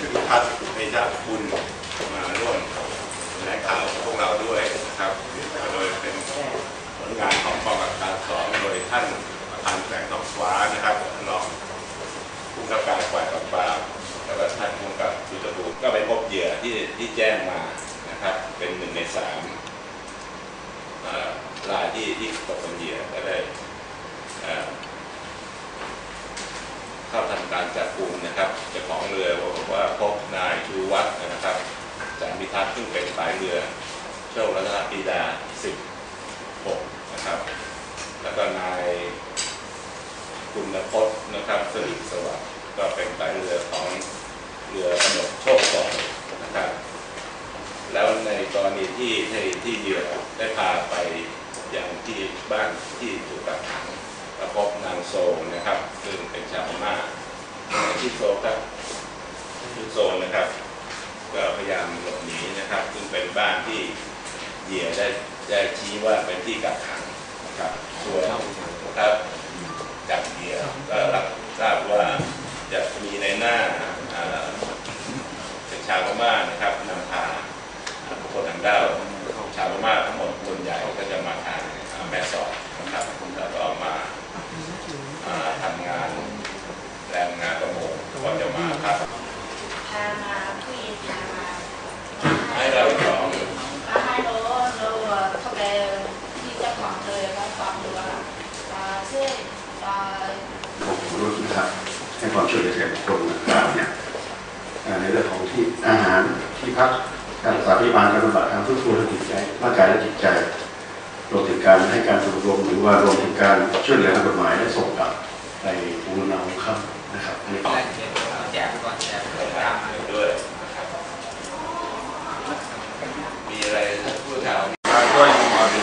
จุลพัฒน์เมธาคุณมาร่วมแถลงข่าวพวกเราด้วยนะครับโดยเป็นผลงานของกองกับการสองโดยท่านประธานแสงทองฟ้านะครับรองผู้กำกับฝ่ายปราบปรามแล้วก็ท่านผู้กำกับจุทธภูมิก็ไปพบเหยื่อที่ที่แจ้งมานะครับ เป็นหนึ่งในสามรายที่ที่ตกเป็นเหยื่อก็ได้เข้าทำการจับกลุ่มนะครับจะขอ ทัศน์ซึ่งเป็นสายเรือโชครัตนปีดาสิบหกนะครับ แล้วก็นายคุณพจน์นะครับสิริสวัสดิ์ก็เป็นสายเรือของเรือกำหนดโชคก่อนนะครับ แล้วในกรณีที่ที่ที่เหยื่อได้พาไปยังที่บ้านที่ถูกกักขังก็พบนางโซนะครับ ซึ่งเป็นชาวพม่าที่โซครับที่โซนะครับ ก็พยายามหลบหนี เป็นบ้านที่เหยื่อได้ได้ชี้ว่าเป็นที่กักขังนะครับส่วนครับจากเหยื่อก็รับทราบว่าจะมีในหน้าอ่าเป็นชาวพม่านะครับนำพาบุคคลทางด้าวชาวพม่าทั้งหมดส่วนใหญ่ก็จะมาทางอ่าแม่สอดนะครับแล้วก็มาอ่าทำงานแรงงานประมงก็จะมาพักพามาผู้หญิงพามา ให้เราของ มาให้รู้รู้เขาแกที่เจ้าของเลยเขาฟังดูว่าอ่าซึ่งอ่า ผมรู้นะครับ ให้ความช่วยเหลือแก่บุคคลต่างๆเนี่ยในเรื่องของที่อาหารที่พักการรักษาพยาบาลการบำบัดทางฟื้นฟูทางจิตใจร่างกายและจิตใจรวมถึงการให้การสรวมหรือว่ารวมถึงการช่วยเหลือทางกฎหมายและส่งกลับไปภูมิลำเนาครับอันนี้ แจกไปก่อนแจกไปตามมา ด้วยนะครับมีอะไรพูดถาม ด้วยหมอดู